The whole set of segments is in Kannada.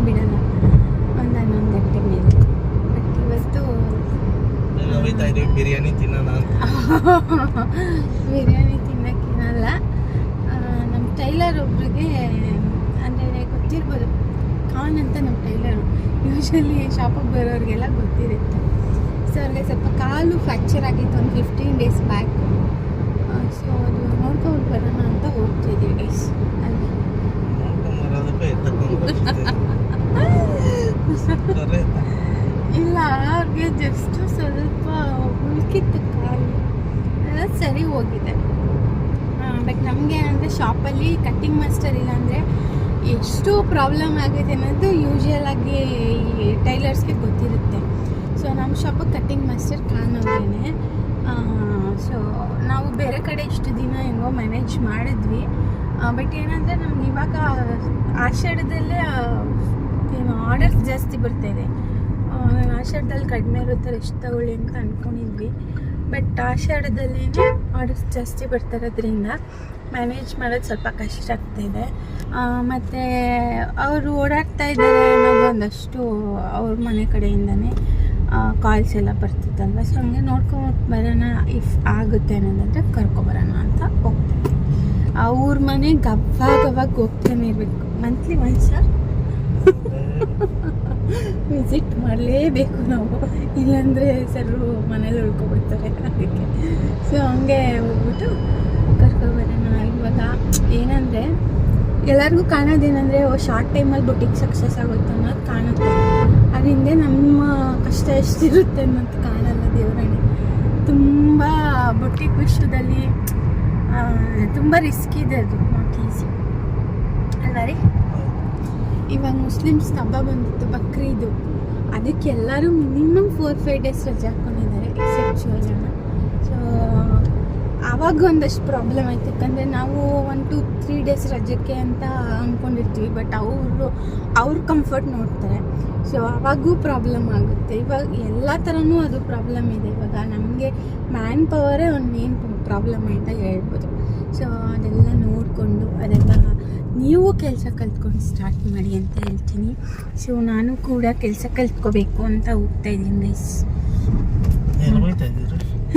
ಬೇಗ ಮನೆ ಬಿಡಲ್ಲ ಒಂದು ಹನ್ನೊಂದು ಗಂಟೆ ಮೇಲೆ ಬಟ್ ಇವತ್ತು ಬಿರಿಯಾನಿ ತಿನ್ನೋಣ ಬಿರಿಯಾನಿ ತಿನ್ನೋಕ್ಕೇನಲ್ಲ ನಮ್ಮ ಟೈಲರ್ ಒಬ್ರಿಗೆ ಅಂದರೆ ಗೊತ್ತಿರ್ಬೋದು ಖಾನ್ ಅಂತ ನಮ್ಮ ಟೈಲರು. ಯೂಶಲಿ ಶಾಪಿಗೆ ಬರೋರಿಗೆಲ್ಲ ಗೊತ್ತಿರುತ್ತೆ. ಸೊ ಅವ್ರಿಗೆ ಸ್ವಲ್ಪ ಕಾಲು ಫ್ರ್ಯಾಕ್ಚರ್ ಆಗಿತ್ತು ಒಂದು ಫಿಫ್ಟೀನ್ ಡೇಸ್ ಬ್ಯಾಕ್ ಸೊ ಅದು ನೋಡ್ಕೊಂಡು ಬರೋಣ ಅಂತ ಹೋಗ್ತಿದ್ದೀವಿ ಗೈಸ್ ಅಲ್ಲಿ ಇಲ್ಲ ಅವ್ರಿಗೆ ಜಸ್ಟ್ ಸ್ವಲ್ಪ ಉಳ್ಕಿತ್ತು ಕಾಲು. ಎಲ್ಲ ಸರಿ ಹೋಗಿದೆ. ಬಟ್ ನಮಗೆ ಏನಂದರೆ ಶಾಪಲ್ಲಿ ಕಟ್ಟಿಂಗ್ ಮಾಸ್ಟರ್ ಇಲ್ಲ ಅಂದರೆ ಎಷ್ಟು ಪ್ರಾಬ್ಲಮ್ ಆಗಿದೆ ಅನ್ನೋದು ಯೂಶುವಲ್ ಆಗಿ ಈ ಟೈಲರ್ಸ್ಗೆ ಗೊತ್ತಿರುತ್ತೆ. ಸೊ ನಮ್ಮ ಶಾಪಿಗೆ ಕಟ್ಟಿಂಗ್ ಮಾಸ್ಟರ್ ಕಾಣೋದೇನೆ ಸೊ ನಾವು ಬೇರೆ ಕಡೆ ಇಷ್ಟು ದಿನ ಹೆಂಗೋ ಮ್ಯಾನೇಜ್ ಮಾಡಿದ್ವಿ. ಬಟ್ ಏನಂದರೆ ನಮ್ಗೆ ಇವಾಗ ಆಷಾಢದಲ್ಲೇ ಏನು ಆರ್ಡರ್ಸ್ ಜಾಸ್ತಿ ಬರ್ತಾಯಿದೆ ಆಷಾಢದಲ್ಲಿ ಕಡಿಮೆ ಇರುತ್ತೆ ಎಷ್ಟು ತಗೊಳ್ಳಿ ಅಂತ ಅಂದ್ಕೊಂಡಿದ್ವಿ ಬಟ್ ಆಷಾಢದಲ್ಲಿ ಆರ್ಡರ್ಸ್ ಜಾಸ್ತಿ ಬರ್ತಿರೋದ್ರಿಂದ ಮ್ಯಾನೇಜ್ ಮಾಡೋದು ಸ್ವಲ್ಪ ಕಷ್ಟ ಆಗ್ತಾಯಿದೆ ಮತ್ತು ಅವರು ಓಡಾಡ್ತಾ ಇದ್ದಾರೆ ಅನ್ನೋದು ಒಂದಷ್ಟು ಅವ್ರ ಮನೆ ಕಡೆಯಿಂದನೇ ಕಾಲ್ಸ್ ಎಲ್ಲ ಬರ್ತಿತ್ತಲ್ವ? ಸೊ ಹಂಗೆ ನೋಡ್ಕೊಂಡು ಬರೋಣ ಇಫ್ ಆಗುತ್ತೆ ಅನ್ನೋದಂದರೆ ಕರ್ಕೊಬರೋಣ ಅಂತ ಹೋಗ್ತೀನಿ ಅವ್ರ ಮನೆ ಅವಾಗ ಹೋಗ್ತಾನೆ ಇರಬೇಕು. ಮಂತ್ಲಿ ಒನ್ಸ ವಿಸಿಟ್ ಮಾಡಲೇಬೇಕು ನಾವು. ಇಲ್ಲಾಂದರೆ ಸರ್ ಮನೇಲಿ ಉಳ್ಕೊಬಿಡ್ತಾರೆ ಅದಕ್ಕೆ. ಸೊ ಹಂಗೆ ಹೋಗ್ಬಿಟ್ಟು ಕರ್ಕೊಬರೋಣ ಇವಾಗ. ಏನಂದರೆ, ಎಲ್ಲರಿಗೂ ಕಾಣೋದೇನಂದರೆ ಶಾರ್ಟ್ ಟೈಮಲ್ಲಿ ಬುಟ್ಟಿಗೆ ಸಕ್ಸಸ್ ಆಗುತ್ತೆ ಅನ್ನೋದು ಕಾಣುತ್ತೆ. ಅದರಿಂದ ನಮ್ಮ ಕಷ್ಟ ಎಷ್ಟಿರುತ್ತೆ ಅನ್ನೋದು ಕಾಣಲ್ಲ ದೇವರಾಣಿ ತುಂಬ ಬುಟ್ಟಿಕ್ ವಿಷಯದಲ್ಲಿ ತುಂಬ ರಿಸ್ಕ್ ಇದೆ ಅದು. ನಾಟ್ ಈಸಿ ಅಲ್ವಾ ರೀ? ಇವಾಗ ಮುಸ್ಲಿಮ್ಸ್ ಹಬ್ಬ ಬಂದಿತ್ತು, ಬಕ್ರೀದು. ಅದಕ್ಕೆ ಎಲ್ಲರೂ ಮಿನಿಮಮ್ ಫೋರ್ ಫೈವ್ ಡೇಸ್ ರಜೆ ಹಾಕ್ಕೊಂಡಿದ್ದಾರೆ ಎಕ್ಸೆಪ್ಟ್ ಜನ ಸೊ ಆವಾಗ ಒಂದಷ್ಟು ಪ್ರಾಬ್ಲಮ್ ಆಯ್ತು. ಯಾಕಂದರೆ ನಾವು ಒನ್ ಟು ತ್ರೀ ಡೇಸ್ ರಜಕ್ಕೆ ಅಂತ ಅಂದ್ಕೊಂಡಿರ್ತೀವಿ ಬಟ್ ಅವರು, ಅವ್ರ ಕಂಫರ್ಟ್ ನೋಡ್ತಾರೆ. ಸೊ ಅವಾಗೂ ಪ್ರಾಬ್ಲಮ್ ಆಗುತ್ತೆ. ಇವಾಗ ಎಲ್ಲ ಥರನೂ ಅದು ಪ್ರಾಬ್ಲಮ್ ಇದೆ. ಇವಾಗ ನಮಗೆ ಮ್ಯಾನ್ ಪವರೇ ಒಂದು ಮೇನ್ ಪ್ರಾಬ್ಲಮ್ ಅಂತ ಹೇಳ್ಬೋದು. ಸೊ ಅದೆಲ್ಲ ನೋಡಿಕೊಂಡು ಅದೆಲ್ಲ ನೀವು ಕೆಲಸ ಕಲ್ತ್ಕೊಂಡು ಸ್ಟಾರ್ಟ್ ಮಾಡಿ ಅಂತ ಹೇಳ್ತೀನಿ. ಸೊ ನಾನು ಕೂಡ ಕೆಲಸ ಕಲ್ತ್ಕೋಬೇಕು ಅಂತ ಹೋಗ್ತಾ ಇದ್ದೀನಿ ಗೈಸ್.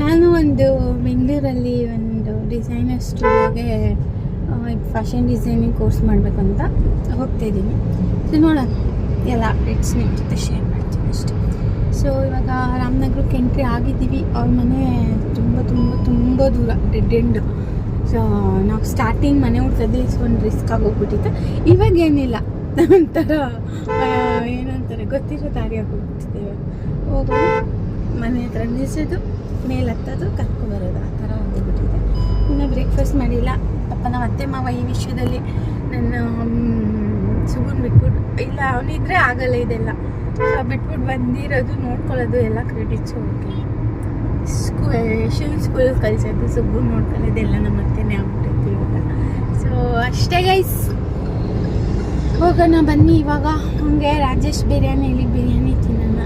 ನಾನು ಒಂದು ಬೆಂಗಳೂರಲ್ಲಿ ಒಂದು ಡಿಸೈನರ್ ಸ್ಟುಡಿಯೋಗೆ ಫ್ಯಾಷನ್ ಡಿಸೈನಿಂಗ್ ಕೋರ್ಸ್ ಮಾಡಬೇಕು ಅಂತ ಹೋಗ್ತಾ ಇದ್ದೀನಿ. ಸೊ ನೋಡೋಣ. ಎಲ್ಲ ಅಪ್ಡೇಟ್ಸ್ ನಿಮ್ಮ ಜೊತೆ ಶೇರ್ ಮಾಡ್ತೀನಿ ಅಷ್ಟೇ. ಸೊ ಇವಾಗ ರಾಮನಗರಕ್ಕೆ ಎಂಟ್ರಿ ಆಗಿದ್ದೀವಿ. ಅವ್ರ ಮನೆ ತುಂಬ ತುಂಬ ತುಂಬ ದೂರ ಡೆಡ್ ಎಂಡ್ ಸೊ ನಾವು ಸ್ಟಾರ್ಟಿಂಗ್ ಮನೆ ಹುಡ್ತದ್ದು ಒಂದು ರಿಸ್ಕ್ ಆಗೋಗ್ಬಿಟ್ಟಿತ್ತು. ಇವಾಗ ಏನಿಲ್ಲ. ಒಂಥರ ಏನಂತಾರೆ, ಗೊತ್ತಿರೋ ದಾರಿಯಾಗಿ ಆಗೋಗ್ಬಿಟ್ಟಿದ್ದೇವೆ ಹೋಗೋ, ಮನೆ ಹತ್ರ ನಿಲ್ಸೋದು ಮೇಲೆ ಹತ್ತೋದು ಕರ್ಕೊಬರೋದು ಆ ಥರ ಹೋಗ್ಬಿಟ್ಟಿದೆ ಇನ್ನು ಬ್ರೇಕ್ಫಾಸ್ಟ್ ಮಾಡಿಲ್ಲ. ಪಾಪ ನಮ್ಮ ಅತ್ತೆ, ಮಾವ ಈ ವಿಷಯದಲ್ಲಿ ನನ್ನ ಸುಗುನ್ ಬಿಟ್ಬಿಟ್ಟು ಇಲ್ಲ, ಅವನಿದ್ರೆ ಆಗಲ್ಲ ಇದೆಲ್ಲ. ಬಿಟ್ಬಿಟ್ಟು ಬಂದಿರೋದು, ನೋಡ್ಕೊಳ್ಳೋದು, ಎಲ್ಲ ಕ್ರೆಡಿಟ್ಸ್ ಓಕೆ ಸ್ಕೂ ಶಿವ್ ಸ್ಕೂಲ್ ಕಲಿಸೋದು, ಸುಬ್ಬು ನೋಡ್ಕೊಳ್ಳೋದು ಎಲ್ಲ ನಮ್ಮ ಅತ್ತೆನೇ ಆಗ್ಬಿಟ್ಟೈತಿ ಇವಾಗ. ಸೊ ಅಷ್ಟೇ ಗೈಸ್ ಹೋಗೋಣ, ಬನ್ನಿ ಇವಾಗ. ಹಂಗೆ ರಾಜೇಶ್ ಬಿರಿಯಾನಿ ಇಲ್ಲಿ ಬಿರಿಯಾನಿ ತಿನ್ನೋಣ.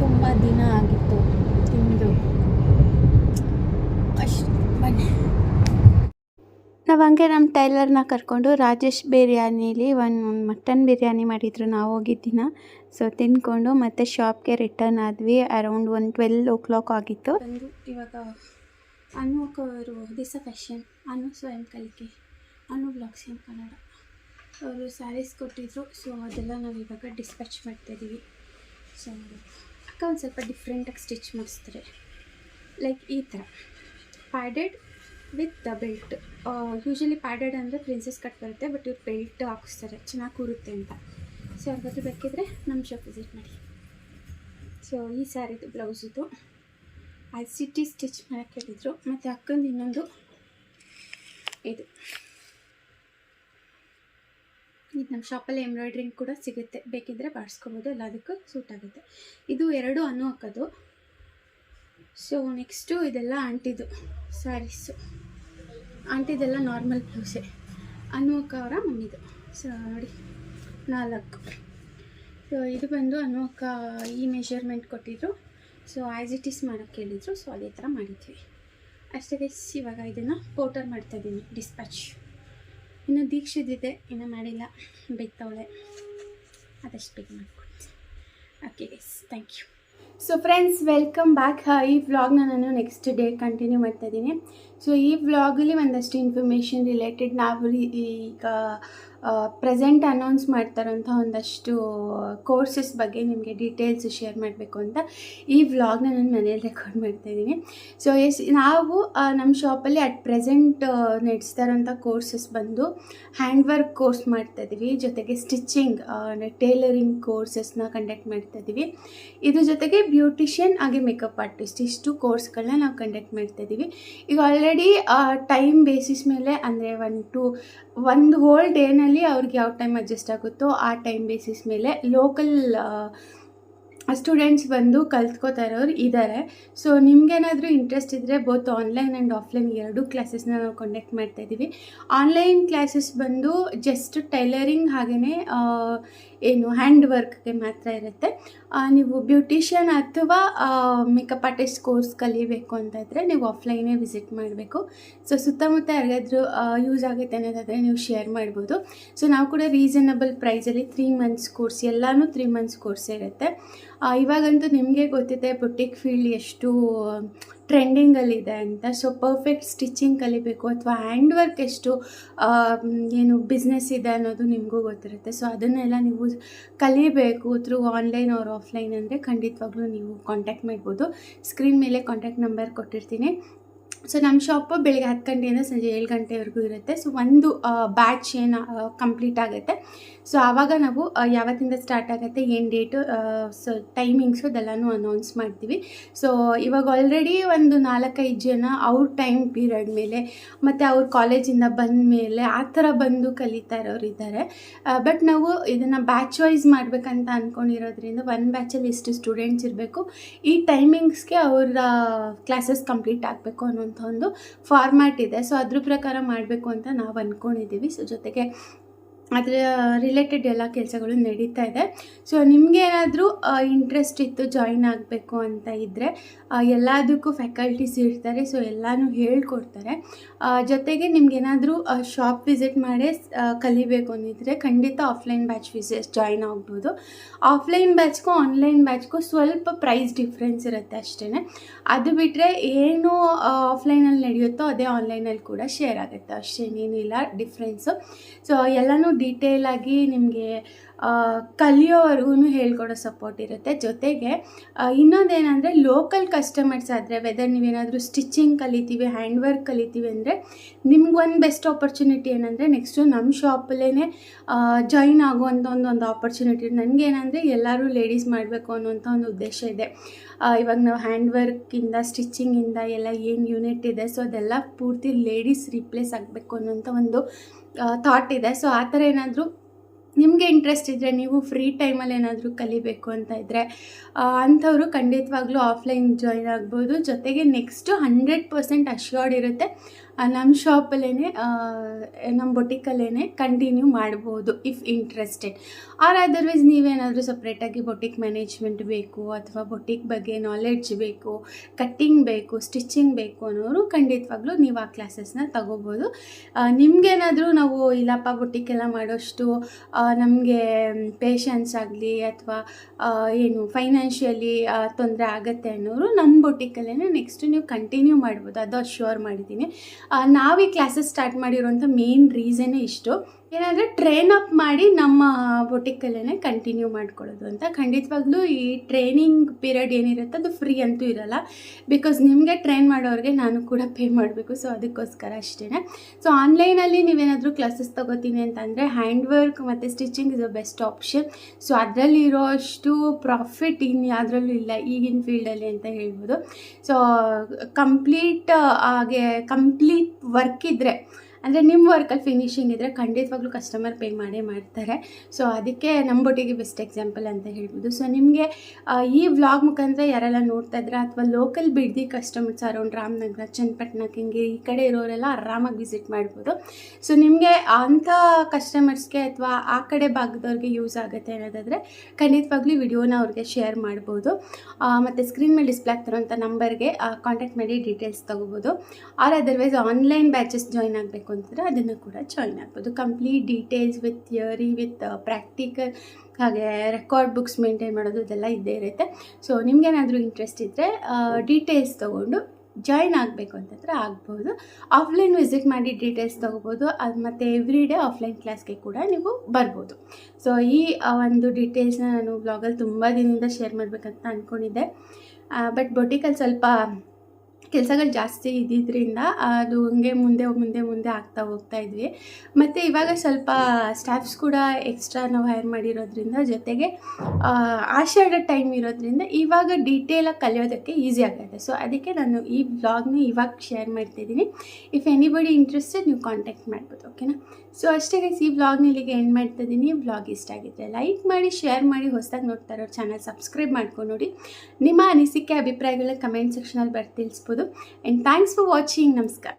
ತುಂಬ ದಿನ ಆಗಿತ್ತು ತಿಂದು ಅಷ್ಟು ಬನ್ನಿ ನಾವು ಹಂಗೆ ನಮ್ಮ ಟೈಲರ್ನ ಕರ್ಕೊಂಡು ರಾಜೇಶ್ ಬಿರಿಯಾನಿಲಿ ಒಂದು ಮಟನ್ ಬಿರಿಯಾನಿ ಮಾಡಿದ್ರು ನಾವು ಹೋಗಿದ್ದಿನ. ಸೊ ತಿಂದ್ಕೊಂಡು ಮತ್ತೆ ಶಾಪ್ಗೆ ರಿಟರ್ನ್ ಆದ್ವಿ ಅರೌಂಡ್ ಒಂದು ಟ್ವೆಲ್ ಓ ಕ್ಲಾಕ್ ಆಗಿತ್ತು ಇವಾಗ ಅವರು ದಿಸ ಫ್ಯಾಷನ್ ಅನು ಸ್ವಯಂ ಕಲಿಕೆ. ಅನು ಬ್ಲಾಕ್ಸ್ ಇನ್ ಕನ್ನಡ ಅವರು ಸ್ಯಾರೀಸ್ ಕೊಟ್ಟಿದ್ರು. ಸೊ ಅದೆಲ್ಲ ನಾವು ಇವಾಗ ಡಿಸ್ಪ್ಯಾಚ್ ಮಾಡ್ತಾಯಿದ್ದೀವಿ ಸೊ ಅಕ್ಕ ಒಂದು ಸ್ವಲ್ಪ ಡಿಫ್ರೆಂಟಾಗಿ ಸ್ಟಿಚ್ ಮಾಡಿಸ್ತಾರೆ. ಲೈಕ್ ಈ ಥರ padded with the belt. Usually padded ಅಂದರೆ ಪ್ರಿನ್ಸಸ್ ಕಟ್ ಬರುತ್ತೆ ಬಟ್ ಇವ್ರು ಬೆಲ್ಟ್ ಹಾಕಿಸ್ತಾರೆ. ಚೆನ್ನಾಗಿ ಕೂರುತ್ತೆ ಅಂತ. ಸೊ ಯಾರಿಗಾದ್ರೂ ಬೇಕಿದ್ರೆ ನಮ್ಮ ಶಾಪ್ ವಿಸಿಟ್ ಮಾಡಿ. ಸೊ ಈ ಸ್ಯಾರಿದು ಬ್ಲೌಸಿದು ಐ ಸಿಟಿ ಸ್ಟಿಚ್ ಮಾಡೋಕ್ಕೆ ಹೇಳಿದರು. ಮತ್ತು ಅಕ್ಕಂದು ಇನ್ನೊಂದು ಇದು. ಇದು ನಮ್ಮ ಶಾಪಲ್ಲಿ ಎಂಬ್ರಾಯ್ಡ್ರಿಂಗ್ ಕೂಡ ಸಿಗುತ್ತೆ. ಬೇಕಿದ್ದರೆ ಬಾಡಿಸ್ಕೊಬೋದು ಎಲ್ಲದಕ್ಕೂ ಸೂಟ್ ಆಗುತ್ತೆ. ಇದು ಎರಡು ಅನ್ನು ಹಾಕೋದು ಸೊ ನೆಕ್ಸ್ಟು ಇದೆಲ್ಲ ಆಂಟಿದು ಸ್ಯಾರೀಸು. ಆಂಟಿದೆಲ್ಲ ನಾರ್ಮಲ್ ಬ್ಲೌಸೆ ಅನುವಕ್ಕ ಅವರ ಮಮ್ಮಿದು. ಸೊ ನೋಡಿ, ನಾಲ್ಕು. ಸೊ ಇದು ಬಂದು ಅನುವಕ್ಕ ಈ ಮೆಷರ್ಮೆಂಟ್ ಕೊಟ್ಟಿದ್ರು. ಸೊ ಆ್ಯಸ್ ಇಟ್ ಈಸ್ ಮಾಡೋಕ್ಕೆ ಹೇಳಿದ್ರು. ಸೊ ಅದೇ ಥರ ಮಾಡಿದ್ವಿ. ಅಷ್ಟೇ ಗೈಸ್ ಇವಾಗ ಇದನ್ನು ಪೌಡರ್ ಮಾಡ್ತಾಯಿದ್ದೀನಿ ಡಿಸ್ಪ್ಯಾಚ್ ಇನ್ನು ದೀಕ್ಷಿದಿದೆ ಇನ್ನೂ ಮಾಡಿಲ್ಲ. ಬೇಯ್ತವಳೆ ಆದಷ್ಟು ಬೇಗ ಮಾಡ್ಕೊಡ್ತೀನಿ. Okay guys thank you so friends welcome back ಈ ವ್ಲಾಗ್ನ ನಾನು ನೆಕ್ಸ್ಟ್ ಡೇ ಕಂಟಿನ್ಯೂ ಮಾಡ್ತಾ ಇದ್ದೀನಿ. ಸೊ ಈ ವ್ಲಾಗಲ್ಲಿ ಒಂದಷ್ಟು ಇನ್ಫಾರ್ಮೇಷನ್ ರಿಲೇಟೆಡ್ ನಾವು ಈಗ ಪ್ರೆಸೆಂಟ್ ಅನೌನ್ಸ್ ಮಾಡ್ತಾರಂಥ ಒಂದಷ್ಟು ಕೋರ್ಸಸ್ ಬಗ್ಗೆ ನಿಮಗೆ ಡೀಟೇಲ್ಸ್ ಶೇರ್ ಮಾಡಬೇಕು ಅಂತ ಈ ವ್ಲಾಗ್ನ ನಾನು ಮನೇಲಿ ರೆಕಾರ್ಡ್ ಮಾಡ್ತಾಯಿದ್ದೀನಿ ಸೊ ಎಸ್ ನಾವು ನಮ್ಮ ಶಾಪಲ್ಲಿ ಅಟ್ ಪ್ರೆಸೆಂಟ್ ನಡೆಸ್ತಾ ಇರೋಂಥ ಕೋರ್ಸಸ್ ಬಂದು ಹ್ಯಾಂಡ್ ವರ್ಕ್ ಕೋರ್ಸ್ ಮಾಡ್ತಾ ಇದ್ದೀವಿ ಜೊತೆಗೆ ಸ್ಟಿಚಿಂಗ್ ಟೇಲರಿಂಗ್ ಕೋರ್ಸಸ್ನ ಕಂಡಕ್ಟ್ ಮಾಡ್ತಾ ಇದ್ದೀವಿ ಇದ್ರ ಜೊತೆಗೆ ಬ್ಯೂಟಿಷಿಯನ್ ಹಾಗೆ ಮೇಕಪ್ ಆರ್ಟಿಸ್ಟ್ ಇಷ್ಟು ಕೋರ್ಸ್ಗಳನ್ನ ನಾವು ಕಂಡಕ್ಟ್ ಮಾಡ್ತಾ ಇದ್ದೀವಿ ಈಗ ಆಲ್ರೆಡಿ ಟೈಮ್ ಬೇಸಿಸ್ ಮೇಲೆ ಅಂದರೆ ಒನ್ ಟು ಒಂದು ಹೋಲ್ ಡೇನಲ್ಲಿ ಅವ್ರಿಗೆ ಯಾವ ಟೈಮ್ ಅಡ್ಜಸ್ಟ್ ಆಗುತ್ತೋ ಆ ಟೈಮ್ ಬೇಸಿಸ್ ಮೇಲೆ ಲೋಕಲ್ ಸ್ಟೂಡೆಂಟ್ಸ್ ಬಂದು ಕಲ್ತ್ಕೋತಾ ಇರೋರು ಇದ್ದಾರೆ ಸೊ ನಿಮ್ಗೇನಾದರೂ ಇಂಟ್ರೆಸ್ಟ್ ಇದ್ದರೆ ಬೋತ್ ಆನ್ಲೈನ್ ಆ್ಯಂಡ್ ಆಫ್ಲೈನ್ ಎರಡೂ ಕ್ಲಾಸಸ್ನ ನಾವು ಕಂಡಕ್ಟ್ ಮಾಡ್ತಾ ಇದ್ದೀವಿ ಆನ್ಲೈನ್ ಕ್ಲಾಸಸ್ ಬಂದು ಜಸ್ಟ್ ಟೈಲರಿಂಗ್ ಹಾಗೆಯೇ ಏನು ಹ್ಯಾಂಡ್ ವರ್ಕ್ಗೆ ಮಾತ್ರ ಇರುತ್ತೆ. ನೀವು ಬ್ಯೂಟಿಷಿಯನ್ ಅಥವಾ ಮೇಕಪ್ ಆರ್ಟಿಸ್ಟ್ ಕೋರ್ಸ್ ಕಲಿಬೇಕು ಅಂತ ಇದ್ದರೆ ನೀವು ಆಫ್ಲೈನೇ ವಿಸಿಟ್ ಮಾಡಬೇಕು. ಸೊ, ಸುತ್ತಮುತ್ತ ಯಾರಿಗಾದ್ರೂ ಯೂಸ್ ಆಗುತ್ತೆ ಅನ್ನೋದಾದರೆ ನೀವು ಶೇರ್ ಮಾಡ್ಬೋದು. ಸೊ, ನಾವು ಕೂಡ ರೀಸನಬಲ್ ಪ್ರೈಸಲ್ಲಿ ತ್ರೀ ಮಂತ್ಸ್ ಕೋರ್ಸ್, ಎಲ್ಲನೂ ತ್ರೀ ಮಂತ್ಸ್ ಕೋರ್ಸ್ ಇರುತ್ತೆ. ಇವಾಗಂತೂ ನಿಮಗೆ ಗೊತ್ತಿದೆ ಬುಟ್ಟಿಕ್ ಫೀಲ್ಡ್ ಎಷ್ಟು ಟ್ರೆಂಡಿಂಗಲ್ಲಿದೆ ಅಂತ. ಸೊ ಪರ್ಫೆಕ್ಟ್ ಸ್ಟಿಚಿಂಗ್ ಕಲಿಬೇಕು ಅಥವಾ ಹ್ಯಾಂಡ್ ವರ್ಕ್ ಎಷ್ಟು ಏನು ಬಿಸ್ನೆಸ್ ಇದೆ ಅನ್ನೋದು ನಿಮಗೂ ಗೊತ್ತಿರುತ್ತೆ. ಸೊ ಅದನ್ನೆಲ್ಲ ನೀವು ಕಲಿಬೇಕು ಥ್ರೂ ಆನ್ಲೈನ್ ಅವ್ರ ಆಫ್ಲೈನ್ ಅಂದರೆ ಖಂಡಿತವಾಗ್ಲೂ ನೀವು ಕಾಂಟ್ಯಾಕ್ಟ್ ಮಾಡ್ಬೋದು. ಸ್ಕ್ರೀನ್ ಮೇಲೆ ಕಾಂಟ್ಯಾಕ್ಟ್ ನಂಬರ್ ಕೊಟ್ಟಿರ್ತೀನಿ. ಸೊ ನಮ್ಮ ಶಾಪು ಬೆಳಿಗ್ಗೆ ಹತ್ತು ಗಂಟೆಯಿಂದ ಸಂಜೆ ಏಳು ಗಂಟೆವರೆಗೂ ಇರುತ್ತೆ. ಸೊ ಒಂದು ಬ್ಯಾಚ್ ಏನು ಕಂಪ್ಲೀಟ್ ಆಗುತ್ತೆ. ಸೊ ಆವಾಗ ನಾವು ಯಾವತ್ತಿಂದ ಸ್ಟಾರ್ಟ್ ಆಗುತ್ತೆ, ಏನು ಡೇಟು ಸೊ ಟೈಮಿಂಗ್ಸು ಅದೆಲ್ಲನೂ ಅನೌನ್ಸ್ ಮಾಡ್ತೀವಿ. ಸೊ ಇವಾಗ ಆಲ್ರೆಡಿ ಒಂದು ನಾಲ್ಕೈದು ಜನ ಅವ್ರ ಟೈಮ್ ಪೀರಿಯಡ್ ಮೇಲೆ, ಮತ್ತು ಅವ್ರ ಕಾಲೇಜಿಂದ ಬಂದ ಮೇಲೆ ಆ ಥರ ಬಂದು ಕಲಿತಾ ಇರೋರು ಇದ್ದಾರೆ. ಬಟ್ ನಾವು ಇದನ್ನು ಬ್ಯಾಚ್ ವೈಸ್ ಮಾಡಬೇಕಂತ ಅಂದ್ಕೊಂಡಿರೋದ್ರಿಂದ ಒಂದು ಬ್ಯಾಚಲ್ಲಿ ಇಷ್ಟು ಸ್ಟೂಡೆಂಟ್ಸ್ ಇರಬೇಕು, ಈ ಟೈಮಿಂಗ್ಸ್ಗೆ ಅವರ ಕ್ಲಾಸಸ್ ಕಂಪ್ಲೀಟ್ ಆಗಬೇಕು ಅನ್ನೋಂಥ ಒಂದು ಫಾರ್ಮ್ಯಾಟ್ ಇದೆ. ಸೊ ಅದ್ರ ಪ್ರಕಾರ ಮಾಡಬೇಕು ಅಂತ ನಾವು ಅಂದ್ಕೊಂಡಿದ್ದೀವಿ ಸೊ ಜೊತೆಗೆ ಅದರ ರಿಲೇಟೆಡ್ ಎಲ್ಲ ಕೆಲಸಗಳು ನಡೀತಾ ಇದೆ. ಸೊ ನಿಮಗೆ ಏನಾದರೂ ಇಂಟ್ರೆಸ್ಟ್ ಇತ್ತು ಜಾಯಿನ್ ಆಗಬೇಕು ಅಂತ ಇದ್ದರೆ ಎಲ್ಲದಕ್ಕೂ ಫ್ಯಾಕಲ್ಟೀಸ್ ಇರ್ತಾರೆ ಸೊ ಎಲ್ಲನೂ ಹೇಳ್ಕೊಡ್ತಾರೆ. ಜೊತೆಗೆ ನಿಮ್ಗೇನಾದರೂ ಶಾಪ್ ವಿಸಿಟ್ ಮಾಡೇ ಕಲಿಬೇಕು ಅಂದಿದ್ರೆ ಖಂಡಿತ ಆಫ್ಲೈನ್ ಬ್ಯಾಚ್ ವಿಸಿಟ್ ಜಾಯಿನ್ ಆಗ್ಬೋದು. ಆಫ್ಲೈನ್ ಬ್ಯಾಚ್ಗೂ ಆನ್ಲೈನ್ ಬ್ಯಾಚ್ಗೂ ಸ್ವಲ್ಪ ಪ್ರೈಸ್ ಡಿಫ್ರೆನ್ಸ್ ಇರುತ್ತೆ ಅಷ್ಟೇ ಅದು ಬಿಟ್ಟರೆ ಏನು ಆಫ್ಲೈನಲ್ಲಿ ನಡೆಯುತ್ತೋ ಅದೇ ಆನ್ಲೈನಲ್ಲಿ ಕೂಡ ಶೇರ್ ಆಗುತ್ತೆ. ಅಷ್ಟೇನೇನಿಲ್ಲ ಡಿಫ್ರೆನ್ಸು ಸೊ ಎಲ್ಲನೂ ಡೀಟೇಲಾಗಿ ನಿಮಗೆ ಕಲಿಯೋವರೆಗೂ ಹೇಳ್ಕೊಡೋ ಸಪೋರ್ಟ್ ಇರುತ್ತೆ. ಜೊತೆಗೆ ಇನ್ನೊಂದೇನಂದರೆ ಲೋಕಲ್ ಕಸ್ಟಮರ್ಸ್ ಆದರೆ ವೆದರ್ ನೀವೇನಾದರೂ ಸ್ಟಿಚಿಂಗ್ ಕಲಿತೀವಿ ಹ್ಯಾಂಡ್ ವರ್ಕ್ ಕಲಿತೀವಿ ಅಂದರೆ, ನಿಮ್ಗೊಂದು ಬೆಸ್ಟ್ ಆಪರ್ಚುನಿಟಿ ಏನಂದರೆ ನೆಕ್ಸ್ಟು ನಮ್ಮ ಶಾಪಲ್ಲೇ ಜಾಯಿನ್ ಆಗುವಂಥ ಒಂದು ಒಂದು ಆಪರ್ಚುನಿಟಿ ನನಗೇನಂದರೆ ಎಲ್ಲರೂ ಲೇಡೀಸ್ ಮಾಡಬೇಕು ಅನ್ನೋಂಥ ಒಂದು ಉದ್ದೇಶ ಇದೆ. ಇವಾಗ ನಾವು ಹ್ಯಾಂಡ್ ವರ್ಕಿಂದ ಸ್ಟಿಚಿಂಗಿಂದ ಎಲ್ಲ ಏನು ಯೂನಿಟ್ ಇದೆ ಸೊ ಅದೆಲ್ಲ ಪೂರ್ತಿ ಲೇಡೀಸ್ ರಿಪ್ಲೇಸ್ ಆಗಬೇಕು ಅನ್ನೋಂಥ ಒಂದು ಥಾಟ್ ಇದೆ. ಸೊ ಆ ಥರ ಏನಾದರೂ ನಿಮಗೆ ಇಂಟ್ರೆಸ್ಟ್ ಇದ್ದರೆ ನೀವು ಫ್ರೀ ಟೈಮಲ್ಲಿ ಏನಾದರೂ ಕಲಿಬೇಕು ಅಂತ ಇದ್ದರೆ ಅಂಥವರು ಖಂಡಿತವಾಗ್ಲೂ ಆಫ್ಲೈನ್ ಜಾಯ್ನ್ ಆಗ್ಬೋದು. ಜೊತೆಗೆ ನೆಕ್ಸ್ಟು ಹಂಡ್ರೆಡ್ ಪರ್ಸೆಂಟ್ ಅಶ್ಯೂರ್ಡ್ ಇರುತ್ತೆ. ನಮ್ಮ ಶಾಪಲ್ಲೇ ನಮ್ಮ ಬೊಟಿಕಲ್ಲೇ ಕಂಟಿನ್ಯೂ ಮಾಡ್ಬೋದು ಇಫ್ ಇಂಟ್ರೆಸ್ಟೆಡ್ ಆರ್ ಅದರ್ವೈಸ್ ನೀವೇನಾದರೂ ಸಪ್ರೇಟಾಗಿ ಬೊಟಿಕ್ ಮ್ಯಾನೇಜ್ಮೆಂಟ್ ಬೇಕು ಅಥವಾ ಬೊಟಿಕ್ ಬಗ್ಗೆ ನಾಲೆಡ್ಜ್ ಬೇಕು ಕಟ್ಟಿಂಗ್ ಬೇಕು ಸ್ಟಿಚಿಂಗ್ ಬೇಕು ಅನ್ನೋರು ಖಂಡಿತವಾಗ್ಲೂ ನೀವು ಆ ಕ್ಲಾಸಸ್ನ ತಗೋಬೋದು. ನಿಮಗೇನಾದರೂ ನಾವು, ಇಲ್ಲಪ್ಪ ಬೊಟಿಕ್ ಎಲ್ಲ ಮಾಡೋಷ್ಟು ನಮಗೆ ಪೇಷನ್ಸ್ ಆಗಲಿ ಅಥವಾ ಏನು ಫೈನಾನ್ಷಿಯಲಿ ತೊಂದರೆ ಆಗುತ್ತೆ ಅನ್ನೋರು ನಮ್ಮ ಬೊಟಿಕಲ್ಲೇ ನೆಕ್ಸ್ಟ್ ನೀವು ಕಂಟಿನ್ಯೂ ಮಾಡ್ಬೋದು. ಅದು ಅಶ್ಯೂರ್ ಮಾಡಿದ್ದೀನಿ. ನಾವು ಕ್ಲಾಸಸ್ ಸ್ಟಾರ್ಟ್ ಮಾಡಿರೋಂಥ ಮೇನ್ ರೀಸನ್ನೇ ಇಷ್ಟು. ಏನಂದರೆ ಟ್ರೈನ್ ಅಪ್ ಮಾಡಿ ನಮ್ಮ ಬೊಟಿಕಲ್ಲೇ ಕಂಟಿನ್ಯೂ ಮಾಡ್ಕೊಳ್ಳೋದು ಅಂತ. ಖಂಡಿತವಾಗ್ಲೂ ಈ ಟ್ರೈನಿಂಗ್ ಪೀರಿಯಡ್ ಏನಿರುತ್ತೆ ಅದು ಫ್ರೀ ಅಂತೂ ಇರಲ್ಲ. ಬಿಕಾಸ್ ನಿಮಗೆ ಟ್ರೈನ್ ಮಾಡೋರಿಗೆ ನಾನು ಕೂಡ ಪೇ ಮಾಡಬೇಕು ಸೊ ಅದಕ್ಕೋಸ್ಕರ ಅಷ್ಟೇ ಸೊ ಆನ್ಲೈನಲ್ಲಿ ನೀವೇನಾದರೂ ಕ್ಲಾಸಸ್ ತಗೋತೀನಿ ಅಂತಂದರೆ ಹ್ಯಾಂಡ್ ವರ್ಕ್ ಮತ್ತು stitching is a best option so ಅದರಲ್ಲಿ ಇರೋ ಅಷ್ಟು ಪ್ರಾಫಿಟ್ ಇನ್ನು ಯಾವುದ್ರಲ್ಲೂ ಇಲ್ಲ, ಈಗಿನ ಫೀಲ್ಡಲ್ಲಿ ಅಂತ ಹೇಳ್ಬೋದು. ಸೊ ಕಂಪ್ಲೀಟ್ ಹಾಗೆ ಕಂಪ್ಲೀಟ್ ವರ್ಕ್ ಇದ್ದರೆ ಅಂದರೆ ನಿಮ್ಮ ವರ್ಕಲ್ಲಿ ಫಿನಿಶಿಂಗ್ ಇದ್ದರೆ ಖಂಡಿತವಾಗ್ಲೂ ಕಸ್ಟಮರ್ ಪೇ ಮಾಡೇ ಮಾಡ್ತಾರೆ. ಸೊ ಅದಕ್ಕೆ ನಮ್ಮ ಬೊಟ್ಟಿಗೆ ಬೆಸ್ಟ್ ಎಕ್ಸಾಂಪಲ್ ಅಂತ ಹೇಳ್ಬೋದು. ಸೊ ನಿಮಗೆ ಈ ವ್ಲಾಗ್ ಮುಖಾಂತರ ಯಾರೆಲ್ಲ ನೋಡ್ತಾ ಇದ್ರೆ ಅಥವಾ local Bidadi customers around Ramanagara, Channapatna, Kengeri ಈ ಕಡೆ ಇರೋರೆಲ್ಲ ಆರಾಮಾಗಿ ವಿಸಿಟ್ ಮಾಡ್ಬೋದು. ಸೊ ನಿಮಗೆ ಅಂಥ ಕಸ್ಟಮರ್ಸ್ಗೆ ಅಥವಾ ಆ ಕಡೆ ಭಾಗದವ್ರಿಗೆ ಯೂಸ್ ಆಗುತ್ತೆ ಅನ್ನೋದಾದರೆ ಖಂಡಿತವಾಗ್ಲೂ ವಿಡಿಯೋನ ಅವ್ರಿಗೆ ಶೇರ್ ಮಾಡ್ಬೋದು. ಮತ್ತು ಸ್ಕ್ರೀನ್ ಮೇಲೆ ಡಿಸ್ಪ್ಲೇ ಆಗ್ತಿರೋಂಥ ನಂಬರ್ಗೆ ಕಾಂಟ್ಯಾಕ್ಟ್ ಮಾಡಿ ಡೀಟೇಲ್ಸ್ ತೊಗೋಬೋದು. Or otherwise online batches join ಆಗಬೇಕು ಅಂತಂದರೆ ಅದನ್ನು ಕೂಡ ಜಾಯ್ನ್ ಆಗ್ಬೋದು. Complete details with theory with practical ಹಾಗೆ ರೆಕಾರ್ಡ್ ಬುಕ್ಸ್ ಮೇಂಟೈನ್ ಮಾಡೋದು ಇದೆಲ್ಲ ಇದ್ದೇ ಇರುತ್ತೆ. ಸೊ ನಿಮ್ಗೇನಾದರೂ ಇಂಟ್ರೆಸ್ಟ್ ಇದ್ದರೆ ಡೀಟೇಲ್ಸ್ ತೊಗೊಂಡು ಜಾಯ್ನ್ ಆಗಬೇಕು ಅಂತಂದರೆ ಆಗ್ಬೋದು. ಆಫ್ಲೈನ್ ವಿಸಿಟ್ ಮಾಡಿ ಡೀಟೇಲ್ಸ್ ತೊಗೋಬೋದು. ಅದು ಮತ್ತು ಎವ್ರಿ ಡೇ ಆಫ್ಲೈನ್ ಕ್ಲಾಸ್ಗೆ ಕೂಡ ನೀವು ಬರ್ಬೋದು. ಸೊ ಈ ಒಂದು ಡೀಟೇಲ್ಸ್ನ ನಾನು ಬ್ಲಾಗಲ್ಲಿ ತುಂಬ ದಿನದಿಂದ ಶೇರ್ ಮಾಡಬೇಕಂತ ಅಂದ್ಕೊಂಡಿದ್ದೆ ಬಟ್ ಬೊಟಿಕಲ್ಲಿ ಸ್ವಲ್ಪ ಕೆಲಸಗಳು ಜಾಸ್ತಿ ಇದ್ದಿದ್ದರಿಂದ ಅದು ಹಂಗೆ ಮುಂದೆ ಮುಂದೆ ಮುಂದೆ ಆಗ್ತಾ ಹೋಗ್ತಾ ಇದ್ವಿ. ಮತ್ತು ಇವಾಗ ಸ್ವಲ್ಪ ಸ್ಟಾಫ್ಸ್ ಕೂಡ ಎಕ್ಸ್ಟ್ರಾ ನಾವು ಹೈರ್ ಮಾಡಿರೋದ್ರಿಂದ ಜೊತೆಗೆ ಆಷಾಢ ಟೈಮ್ ಇರೋದ್ರಿಂದ ಇವಾಗ ಡೀಟೇಲಾಗಿ ಕಲಿಯೋದಕ್ಕೆ ಈಸಿ ಆಗುತ್ತೆ ಸೊ ಅದಕ್ಕೆ ನಾನು ಈ ಬ್ಲಾಗ್ನ ಇವಾಗ ಶೇರ್ ಮಾಡ್ತಿದ್ದೀನಿ ಇಫ್ ಎನಿಬಡಿ ಇಂಟ್ರೆಸ್ಟೆಡ್ ನೀವು ಕಾಂಟ್ಯಾಕ್ಟ್ ಮಾಡ್ಬೋದು ಓಕೆನಾ ಸೊ ಅಷ್ಟೇ ಈ ಬ್ಲಾಗ್ನ ಇಲ್ಲಿಗೆ ಎಂಡ್ ಮಾಡ್ತಾ ಇದ್ದೀನಿ. ಬ್ಲಾಗ್ ಇಷ್ಟ ಆಗಿದ್ರೆ ಲೈಕ್ ಮಾಡಿ ಶೇರ್ ಮಾಡಿ, ಹೊಸದಾಗಿ ನೋಡ್ತಾ ಇರೋ ಚಾನಲ್ ಸಬ್ಸ್ಕ್ರೈಬ್ ಮಾಡ್ಕೊಂಡು ನೋಡಿ. ನಿಮ್ಮ ಅನಿಸಿಕೆ, ಅಭಿಪ್ರಾಯಗಳನ್ನ ಕಮೆಂಟ್ ಸೆಕ್ಷನಲ್ಲಿ ಬರ್ದು ತಿಳಿಸ್ಬೋದು ಆ್ಯಂಡ್ ಥ್ಯಾಂಕ್ಸ್ ಫಾರ್ ವಾಚಿಂಗ್ ನಮಸ್ಕಾರ